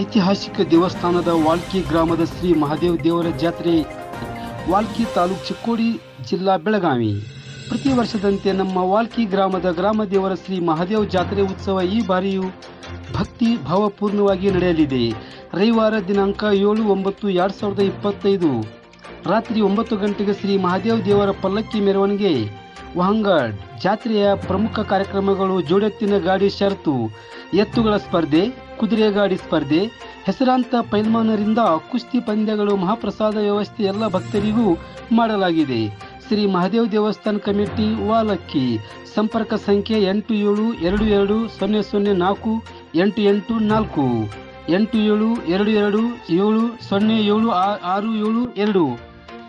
ಐತಿಹಾಸಿಕ ದೇವಸ್ಥಾನದ ವಾಲ್ಕಿ ಗ್ರಾಮದ ಶ್ರೀ ಮಹಾದೇವ್ ದೇವರ ಜಾತ್ರೆ, ವಾಲ್ಕಿ ತಾಲೂಕು ಚಿಕ್ಕೋಡಿ ಜಿಲ್ಲಾ ಬೆಳಗಾವಿ. ಪ್ರತಿ ವರ್ಷದಂತೆ ನಮ್ಮ ವಾಲ್ಕಿ ಗ್ರಾಮದ ಗ್ರಾಮ ದೇವರ ಶ್ರೀ ಮಹಾದೇವ್ ಜಾತ್ರೆ ಉತ್ಸವ ಈ ಬಾರಿಯೂ ಭಕ್ತಿ ಭಾವಪೂರ್ಣವಾಗಿ ನಡೆಯಲಿದೆ. ರವಿವಾರ ದಿನಾಂಕ ಏಳು ಒಂಬತ್ತು ಎರಡು ಸಾವಿರದ ಇಪ್ಪತ್ತೈದು. ರಾತ್ರಿ ಒಂಬತ್ತು ಗಂಟೆಗೆ ಶ್ರೀ ಮಹಾದೇವ್ ದೇವರ ಪಲ್ಲಕ್ಕಿ ಮೆರವಣಿಗೆ. ವಹಂಗಡ್ ಜಾತ್ರೆಯ ಪ್ರಮುಖ ಕಾರ್ಯಕ್ರಮಗಳು ಜೋಡೆತ್ತಿನ ಗಾಡಿ ಷರತ್ತು ಎತ್ತುಗಳ ಸ್ಪರ್ಧೆ ಕುದುರೆ ಗಾಡಿ ಸ್ಪರ್ಧೆ, ಹೆಸರಾಂತ ಪೈಲ್ಮಾನರಿಂದ ಕುಸ್ತಿ ಪಂದ್ಯಗಳು, ಮಹಾಪ್ರಸಾದ ವ್ಯವಸ್ಥೆ ಎಲ್ಲ ಭಕ್ತರಿಗೂ ಮಾಡಲಾಗಿದೆ. ಶ್ರೀ ಮಹಾದೇವ್ ದೇವಸ್ಥಾನ ಕಮಿಟಿ ವಾಲಕ್ಕಿ. ಸಂಪರ್ಕ ಸಂಖ್ಯೆ ಎಂಟು ಏಳು ಎರಡು ಎರಡು ಸೊನ್ನೆ ಸೊನ್ನೆ ನಾಲ್ಕು, ಎಂಟು ಎಂಟು ನಾಲ್ಕು, ಎಂಟು ಏಳು ಎರಡು ಎರಡು ಏಳು ಸೊನ್ನೆ ಏಳು ಆರು ಏಳು ಎರಡು.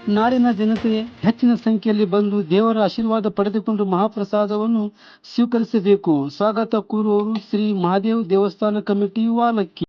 ನಾಡಿನ ಜನತೆ ಹೆಚ್ಚಿನ ಸಂಖ್ಯೆಯಲ್ಲಿ ಬಂದು ದೇವರ ಆಶೀರ್ವಾದ ಪಡೆದುಕೊಂಡು ಮಹಾಪ್ರಸಾದವನ್ನು ಸ್ವೀಕರಿಸಬೇಕು. ಸ್ವಾಗತ ಕೋರುವವರು ಶ್ರೀ ಮಹಾದೇವ್ ದೇವಸ್ಥಾನ ಕಮಿಟಿ ವಾಲಕ್ಕಿ.